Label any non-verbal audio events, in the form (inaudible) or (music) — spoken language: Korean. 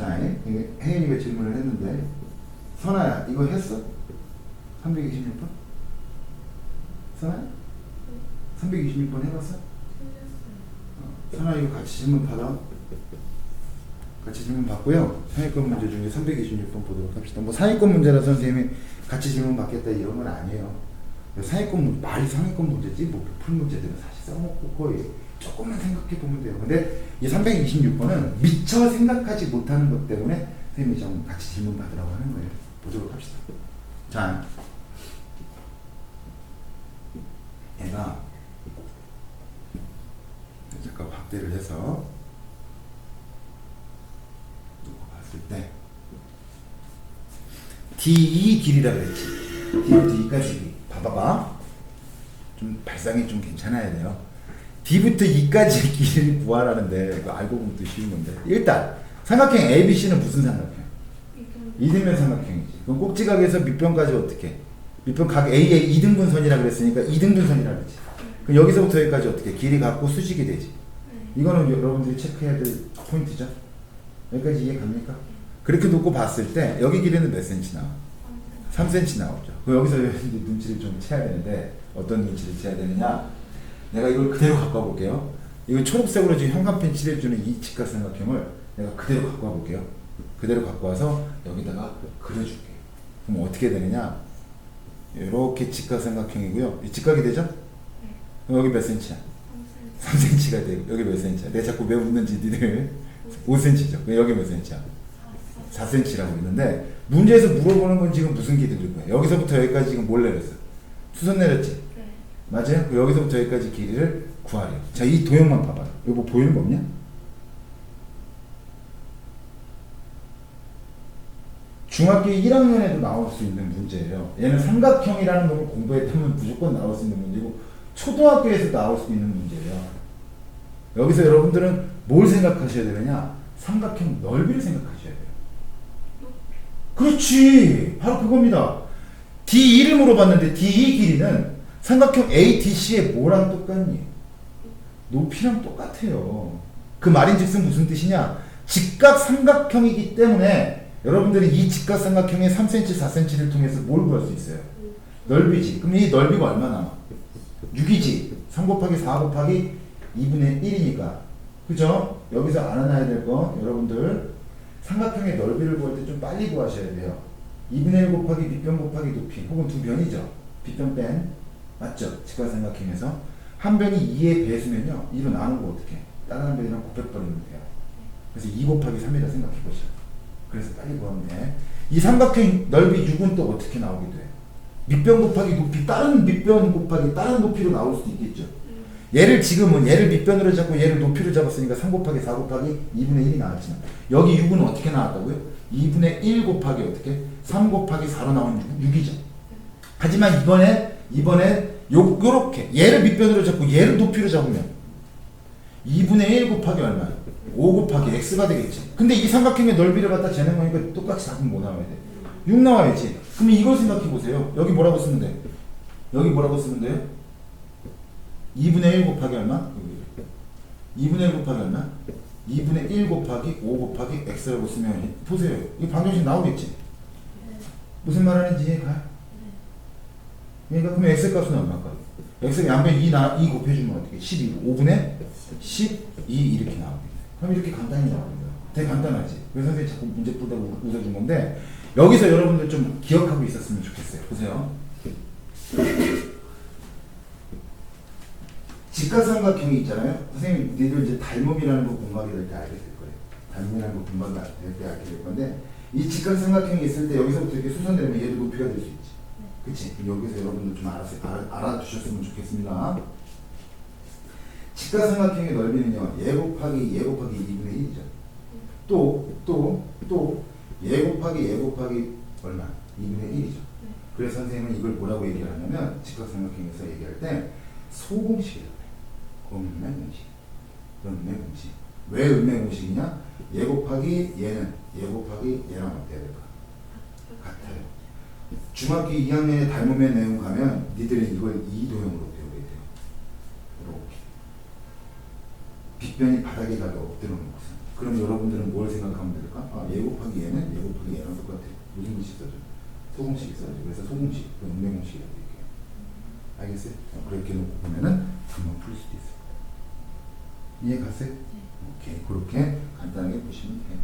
자, 혜인이가 질문을 했는데 선아야 이거 했어? 326번? 선아야? 326번 해봤어? 어, 선아 이거 같이 질문 받아. 같이 질문 받고요. 상위권 문제 중에 326번 보도록 합시다. 뭐 상위권 문제라 선생님이 같이 질문 받겠다 이런 건 아니에요. 상위권 문 말이 상위권 문제지 뭐 풀 문제들은 사실 써먹고 거의 조금만 생각해 보면 돼요. 근데 이 326번은 미처 생각하지 못하는 것 때문에 선생님이 좀 같이 질문 받으라고 하는 거예요. 보도록 합시다. 자, 얘가 잠깐 확대를 해서 놓고 봤을 때 D2 길이라 그랬지. D부터 2까지 길이. 봐봐봐. 좀 발상이 좀 괜찮아야 돼요. D부터 2까지 (laughs) 길이를 구하라는데 이거 알고 보면 또 쉬운 건데 일단 삼각형 ABC는 무슨 삼각형? 이등변 삼각형이지. 그럼 꼭지각에서 밑변까지 어떻게? 밑변 각 A의 이등분선이라 그랬으니까 이등분선이라 그랬지. 그럼 여기서부터 여기까지 어떻게? 길이 같고 수직이 되지. 이거는 여러분들이 체크해야 될 포인트죠. 여기까지 이해 갑니까? 그렇게 놓고 봤을 때 여기 길이는 몇 cm 나와? 3cm 나오죠. 그럼 여기서 (laughs) 눈치를 좀 채야 되는데 어떤 눈치를 채야 되느냐? 내가 이걸 그대로 갖고 와볼게요. 이거 초록색으로 지금 현관펜 칠해주는 이 직각삼각형을 내가 그대로 갖고 와볼게요. 그대로 갖고 와서 여기다가 그려줄게요. 그럼 어떻게 되느냐? 이렇게 직각삼각형이고요. 이 직각이 되죠? 그럼 여기 몇 cm야? 3cm가 돼요. 여기 몇 cm야? 내가 자꾸 왜 웃는지 니들 5cm죠. 여기 몇 cm야? 4cm라고 있는데 문제에서 물어보는 건 지금 무슨 길이일 거예요? 여기서부터 여기까지 지금 뭘 내렸어? 수선 내렸지? 맞아요? 그 여기서부터 여기까지 길이를 구하래요. 자, 이 도형만 봐봐요. 이거 뭐 보이는 거 없냐? 중학교 1학년에도 나올 수 있는 문제예요. 얘는 삼각형이라는 걸 공부했다면 무조건 나올 수 있는 문제고 초등학교에서 나올 수 있는 문제예요. 여기서 여러분들은 뭘 생각하셔야 되느냐? 삼각형 넓이를 생각하셔야 돼요. 그렇지. 바로 그겁니다. D2를 물어봤는데 D2 길이는 삼각형 ATC의 뭐랑 똑같니? 높이랑 똑같아요. 그 말인즉슨 무슨 뜻이냐? 직각 삼각형이기 때문에 여러분들이 이 직각 삼각형의 3cm, 4cm를 통해서 뭘 구할 수 있어요? 넓이지. 그럼 이 넓이가 얼마 나와? 6이지. 3 곱하기 4 곱하기 2분의 1이니까. 그죠? 여기서 알아놔야 될 거 여러분들 삼각형의 넓이를 구할 때 좀 빨리 구하셔야 돼요. 2분의 1 곱하기 밑변 곱하기 높이 혹은 두 변이죠. 빗변 뺀 맞죠? 직각삼각형에서 한 변이 2의 배수면요 2로 나누고 어떻게 다른 한 변이랑 곱해버리면 돼요. 그래서 2 곱하기 3이라 생각해 보시죠. 그래서 빨리 구하면 돼. 이 삼각형 넓이 6은 또 어떻게 나오게 돼? 밑변 곱하기 높이 다른 밑변 곱하기 다른 높이로 나올 수도 있겠죠. 얘를 지금은 얘를 밑변으로 잡고 얘를 높이로 잡았으니까 3 곱하기 4 곱하기 2분의 1이 나왔지만 여기 6은 어떻게 나왔다고요? 2분의 1 곱하기 어떻게? 3 곱하기 4로 나온 6, 6이죠. 하지만 이번에 이번에 요 요렇게 얘를 밑변으로 잡고 얘를 높이로 잡으면 2분의 1 곱하기 얼마? 5 곱하기 x가 되겠지. 근데 이 삼각형의 넓이를 갖다 재는 거니까 똑같이 잡으면 뭐 나와야 돼? 6 나와야지. 그럼 이걸 생각해 보세요. 여기 뭐라고 쓰면 돼? 여기 뭐라고 쓰면 돼요? 2분의 1 곱하기 얼마? 2분의 1 곱하기 얼마? 2분의 1 곱하기 5 곱하기 x라고 쓰면 보세요. 이 방정식 나오겠지? 무슨 말 하는지 이해가? 그러니까 그럼 x 값은 얼마일까? x 양변 2, 나, 2 곱해주면 어떻게? 12. 5분의 12 이렇게 나오겠네. 그럼 이렇게 간단히 나옵니다. 되게 간단하지? 그래서 선생님이 자꾸 문제 풀다가 웃어준 건데 여기서 여러분들 좀 기억하고 있었으면 좋겠어요. 보세요. 직각삼각형이 있잖아요. 선생님, 니들 이제 닮음이라는 거 공부하게 될 때 알게 될 거예요. 닮음이라는 거 공부하게 될 때 알게 될 건데 이 직각삼각형이 있을 때 여기서부터 이렇게 수선되면 얘도 높이가 될 수 있지. 그치? 여기서 여러분들 좀 알았, 알아, 알아두셨으면 좋겠습니다. 직각삼각형의 넓이는요, 예 곱하기 예 곱하기 2분의 1이죠. 또, 또, 또, 예 곱하기 예 곱하기 얼마? 2분의 1이죠. 그래서 선생님은 이걸 뭐라고 얘기를 하냐면, 직각삼각형에서 얘기할 때, 소공식이라고 해요. 음매 공식. 음매 공식. 왜 음매 공식이냐? 예 곱하기 얘는 예 곱하기 얘랑 어때야 될까? 같아요. 중학교 2학년에 닮음의 내용 가면 니들은 이걸 이도형으로 배우게 돼요. 이렇게. 빗변이 바닥에 가게 엎드려 놓고서. 그럼 여러분들은 뭘 생각하면 될까? 아, 얘 곱하기 얘는 얘 곱하기 얘랑 똑같아. 무슨 공식 써줘? 소공식 써줘. 그래서 소공식, 음매공식이라고 얘기해. 알겠어요? 어, 그렇게 놓고 보면은 금방 풀 수도 있어. 이해 갔어요? 오케이. 그렇게 간단하게 보시면 돼요.